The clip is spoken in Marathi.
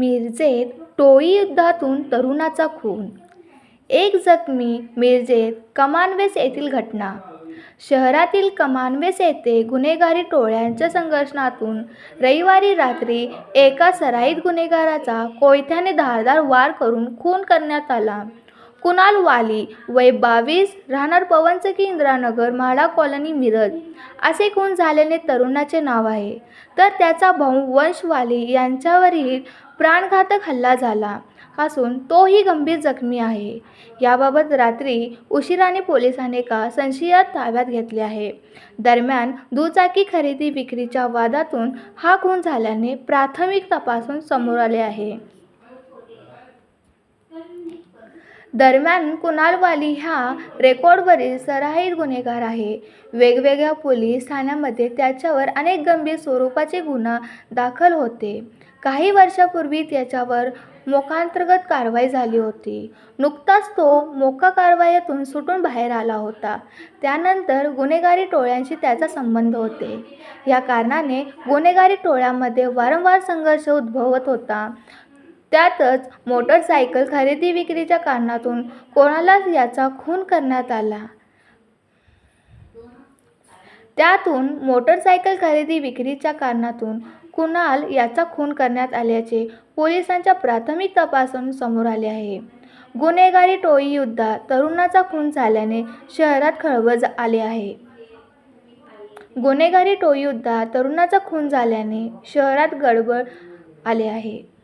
मिरजेत टोळी युद्धातून तरुणाचा खून. एक जखमी मिरजेत कमानवेस येथील घटना. शहरातील कमानवेस येथे गुन्हेगारी टोळ्यांच्या संघर्षणातून रविवारी रात्री एका सराईत गुन्हेगाराचा कोयत्याने धारदार वार करून खून करण्यात आला. कुणाल वाली वय बावीस राहणार पवनचकी इंदिरानगर म्हाडा कॉलनी मिरज असे खून झालेले तरुणाचे नाव आहे. तर त्याचा भाऊ वंश वाली यांच्यावरील प्राणघातक हल्ला झाला असून तोही गंभीर जखमी आहे. याबाबत रात्री उशिराने पोलिसांनी एका संशयात ताब्यात घेतले आहे. दरम्यान दुचाकी खरेदी विक्रीच्या वादातून हा खून झाल्याने प्राथमिक तपासून समोर आले आहे. दरम्यान कुणाल वाली हा रेकॉर्डवरील सराईत गुन्हेगार आहे. वेगवेगळ्या पोलीस ठाण्यांमध्ये त्याच्यावर अनेक गंभीर स्वरूपाचे गुन्हा दाखल होते. काही वर्षापूर्वी त्याच्यावर मोकांतर्गत कारवाई झाली होती. नुकताच तो मोका कारवाईतून सुटून बाहेर आला होता. त्यानंतर गुन्हेगारी टोळ्यांशी त्याचा संबंध होते. या कारणाने गुन्हेगारी टोळ्यांमध्ये वारंवार संघर्ष उद्भवत होता. त्यातच मोटरसायकल खरेदी विक्रीच्या कारणातून कोणालाच याचा खून करण्यात आला. त्यातून मोटरसायकल खरेदी विक्रीच्या कारणातून कुणाल याचा खून करण्यात आल्याचे पोलिसांच्या प्राथमिक तपासून समोर आले आहे. गुन्हेगारी टोळी युद्धात तरुणाचा खून झाल्याने शहरात खळबळ आले आहे. गुन्हेगारी टोळी युद्धात तरुणाचा खून झाल्याने शहरात गडबड आले आहे.